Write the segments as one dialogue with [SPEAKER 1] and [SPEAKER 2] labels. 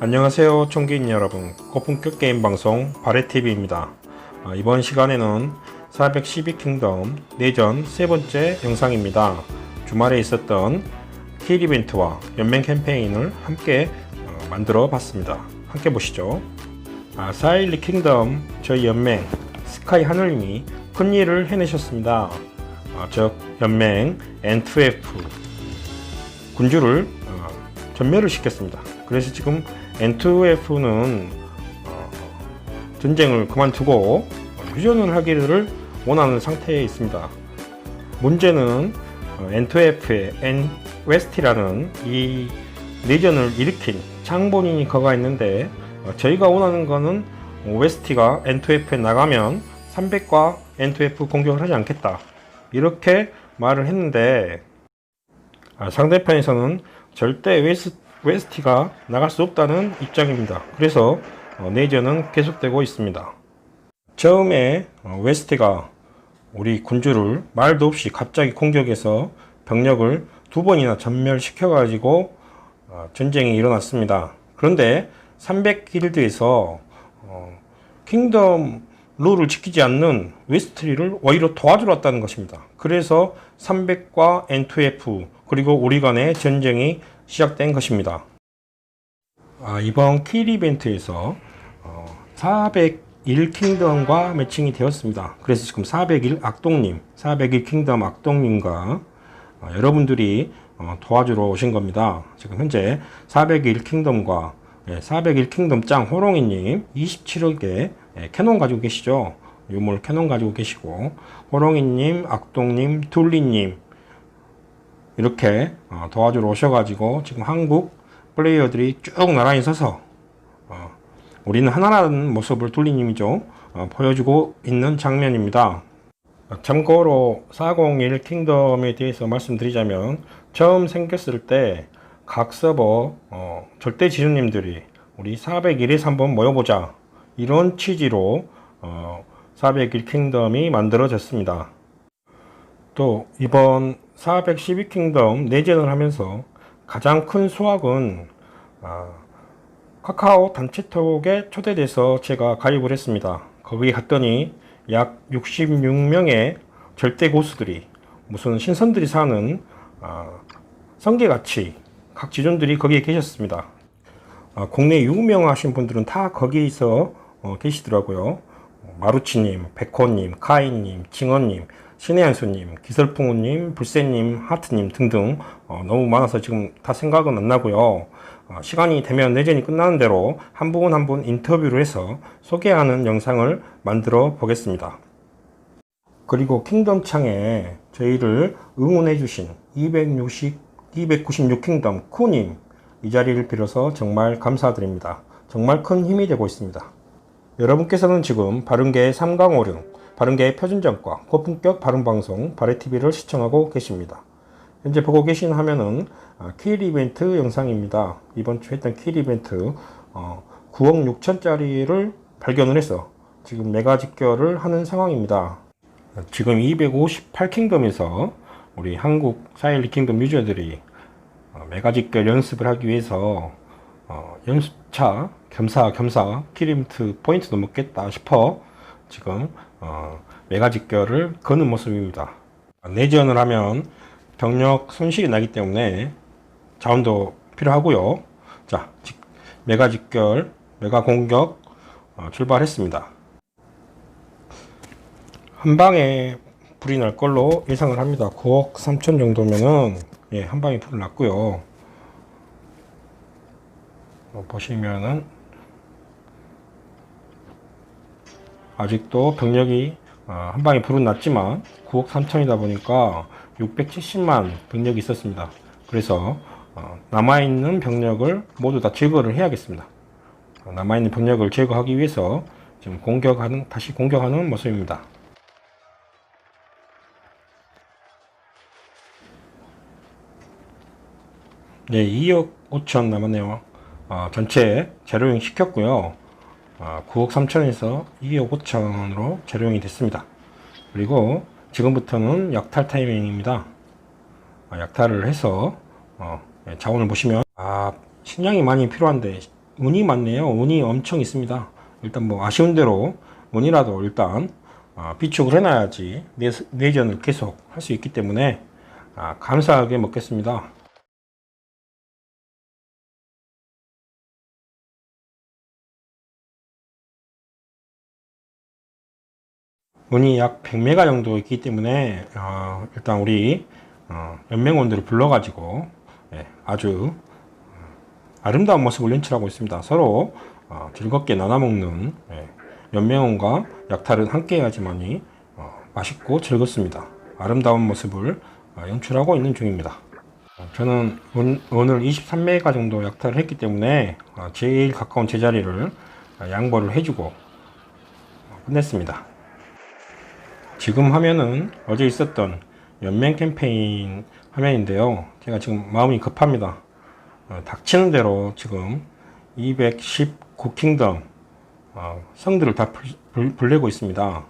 [SPEAKER 1] 안녕하세요 총기인 여러분. 고품격 게임 방송 바레TV입니다. 이번 시간에는 412킹덤 내전 세 번째 영상입니다. 주말에 있었던 킬 이벤트와 연맹 캠페인을 함께 어, 만들어 봤습니다. 함께 보시죠. 아, 412 킹덤 저희 연맹 스카이 하늘님이 큰 일을 해내셨습니다. 아, 즉 연맹 N2F 군주를 어, 전멸을 시켰습니다. 그래서 지금 N2F는 어, 전쟁을 그만두고 휴전을 하기를 원하는 상태에 있습니다. 문제는 어, N2F의 N 웨스티라는 이 내전을 일으킨 장본인이 거가 있는데 어, 저희가 원하는 거는 웨스티가 N2F에 나가면 300과 N2F 공격을 하지 않겠다. 이렇게 말을 했는데 아, 상대편에서는 절대 웨스, 웨스티가 나갈 수 없다는 입장입니다. 그래서 어, 내전은 계속되고 있습니다. 처음에 어, 웨스티가 우리 군주를 말도 없이 갑자기 공격해서 병력을 두 번이나 전멸시켜 가지고 어, 전쟁이 일어났습니다. 그런데 300길드에서 어, 킹덤 룰을 지키지 않는 웨스트리를 오히려 도와주러 왔다는 것입니다. 그래서 300과 N2F 그리고 우리 간의 전쟁이 시작된 것입니다. 아, 이번 킬 이벤트에서 어, 401 킹덤과 매칭이 되었습니다. 그래서 지금 401 악동님, 401 킹덤 악동님과 어, 여러분들이 어, 도와주러 오신 겁니다. 지금 현재 401 킹덤과 예, 401 킹덤 짱 호롱이님 27억에 예, 캐논 가지고 계시죠? 유물 캐논 가지고 계시고 호롱이님, 악동님, 둘리님 이렇게 어, 도와주러 오셔가지고 지금 한국 플레이어들이 쭉 나란히 서서 어, 우리는 하나라는 모습을 둘리님이죠 어, 보여주고 있는 장면입니다. 참고로 401 킹덤에 대해서 말씀드리자면 처음 생겼을 때 각 서버 어, 절대 지주님들이 우리 401에서 한번 모여보자 이런 취지로 어, 401 킹덤이 만들어졌습니다. 또 이번 412 킹덤 내전을 하면서 가장 큰 수확은 아, 카카오 단체톡에 초대돼서 제가 가입을 했습니다. 거기 갔더니 약 66명의 절대 고수들이 무슨 신선들이 사는 아, 성계같이 각 지존들이 거기에 계셨습니다. 아, 국내 유명하신 분들은 다 거기서 어, 계시더라고요. 마루치님, 백호님, 카이님, 징어님, 신혜한수님, 기설풍우님, 불새님, 하트님 등등 어, 너무 많아서 지금 다 생각은 안 나고요. 어, 시간이 되면 내전이 끝나는 대로 한 분 한 분 인터뷰를 해서 소개하는 영상을 만들어 보겠습니다. 그리고 킹덤 창에 저희를 응원해 주신 260, 296 킹덤 쿠님 이 자리를 빌어서 정말 감사드립니다. 정말 큰 힘이 되고 있습니다. 여러분께서는 지금 바른계의 3강5륜, 바른계의 표준점과 고품격 바른방송 바레TV를 시청하고 계십니다. 현재 보고 계신 화면은 아, 킬 이벤트 영상입니다. 이번 주 했던 킬 이벤트 어, 9억 6천짜리를 발견을 해서 지금 메가 직결을 하는 상황입니다. 지금 258킹덤에서 우리 한국 사일리 킹덤 유저들이 어, 메가 직결 연습을 하기 위해서 어, 연습차 겸사겸사 키리미트 포인트도 먹겠다 싶어 지금 어, 메가 직결을 거는 모습입니다. 내지연을 하면 병력 손실이 나기 때문에 자원도 필요하고요. 자, 직- 메가 직결, 메가 공격 어, 출발했습니다. 한 방에 불이 날 걸로 예상을 합니다. 9억 3천 정도면은 예, 한 방에 불 났고요. 어, 보시면은 아직도 병력이 어, 한 방에 불은 났지만 9억 3천이다 보니까 670만 병력이 있었습니다. 그래서 어, 남아있는 병력을 모두 다 제거를 해야겠습니다. 어, 남아있는 병력을 제거하기 위해서 지금 공격하는 다시 공격하는 모습입니다. 네, 2억 5천 남았네요. 어, 전체 재료용 시켰고요. 어, 9억 3천에서 2억 5천으로 재료용이 됐습니다. 그리고 지금부터는 약탈 타이밍입니다. 아, 약탈을 해서 어, 예, 자원을 보시면 아 신량이 많이 필요한데 운이 많네요. 운이 엄청 있습니다. 일단 뭐 아쉬운 대로 운이라도 일단 아, 비축을 해놔야지 내, 내전을 계속 할 수 있기 때문에 아, 감사하게 먹겠습니다. 운이 약 100메가 정도 있기 때문에 어, 일단 우리 어, 연맹원들을 불러가지고 예, 아주 어, 아름다운 모습을 연출하고 있습니다. 서로 어, 즐겁게 나눠 먹는 예, 연맹원과 약탈은 함께 해야지만이 어, 맛있고 즐겁습니다. 아름다운 모습을 어, 연출하고 있는 중입니다. 어, 저는 온, 오늘 23메가 정도 약탈을 했기 때문에 어, 제일 가까운 제자리를 어, 양보를 해주고 어, 끝냈습니다. 지금 화면은 어제 있었던 연맹 캠페인 화면인데요. 제가 지금 마음이 급합니다. 어, 닥치는 대로 지금 219킹덤 어, 성들을 다 불, 불, 불내고 있습니다.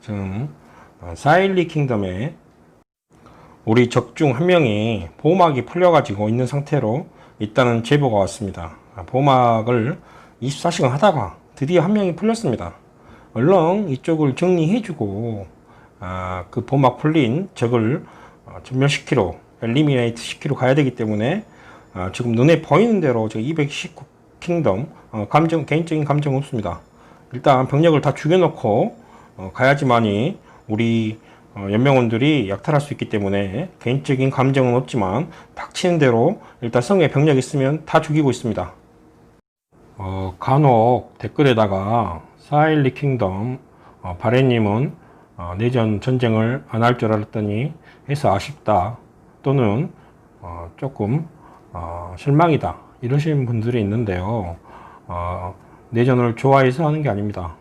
[SPEAKER 1] 지금 어, 사일리 킹덤에 우리 적 중 한 명이 보호막이 풀려가지고 있는 상태로 있다는 제보가 왔습니다. 아, 보호막을 24시간 하다가 드디어 한 명이 풀렸습니다. 얼른 이쪽을 정리해주고 아, 그 보호막 풀린 적을 어, 전멸시키러 엘리미네이트 시키러 가야 되기 때문에 아, 지금 눈에 보이는 대로 저219 킹덤 어, 감정 개인적인 감정 없습니다. 일단 병력을 다 죽여놓고 어, 가야지만이 우리 어, 연명원들이 약탈할 수 있기 때문에 개인적인 감정은 없지만 닥치는 대로 일단 성에 병력 있으면 다 죽이고 있습니다. 어, 간혹 댓글에다가 사일리 킹덤 어, 바레님은 어, 내전 전쟁을 안 할 줄 알았더니 해서 아쉽다 또는 어, 조금 어, 실망이다 이러시는 분들이 있는데요. 어, 내전을 좋아해서 하는 게 아닙니다.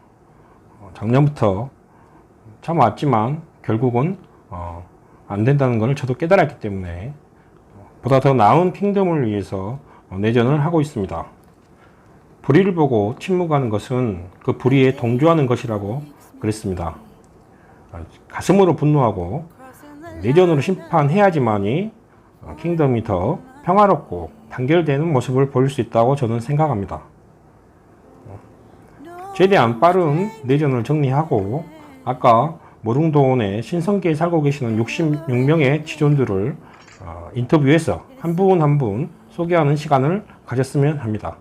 [SPEAKER 1] 어, 작년부터 참아왔지만 결국은 어, 안 된다는 것을 저도 깨달았기 때문에 어, 보다 더 나은 킹덤을 위해서 어, 내전을 하고 있습니다. 불의를 보고 침묵하는 것은 그 불의에 동조하는 것이라고 그랬습니다. 아, 가슴으로 분노하고 내전으로 심판해야지만이 어, 킹덤이 더 평화롭고 단결되는 모습을 보일 수 있다고 저는 생각합니다. 어, 최대한 빠른 내전을 정리하고 아까 모릉도원의 신성계에 살고 계시는 66명의 지존들을 어, 인터뷰해서 한 분 한 분 소개하는 시간을 가졌으면 합니다.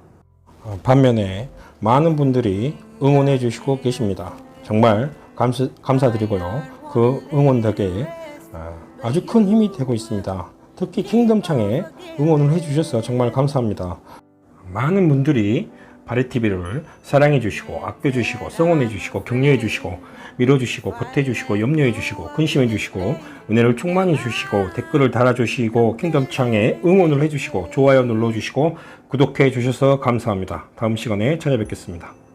[SPEAKER 1] 어, 반면에 많은 분들이 응원해 주시고 계십니다. 정말 감사, 감사드리고요. 그 응원 덕에 어, 아주 큰 힘이 되고 있습니다. 특히 킹덤창에 응원을 해 주셔서 정말 감사합니다. 많은 분들이 바레TV를 사랑해 주시고 아껴 주시고 성원해 주시고 격려해 주시고 밀어 주시고 보태 주시고 염려해 주시고 근심해 주시고 은혜를 충만해 주시고 댓글을 달아 주시고 킹덤창에 응원을 해 주시고 좋아요 눌러 주시고 구독해 주셔서 감사합니다. 다음 시간에 찾아뵙겠습니다.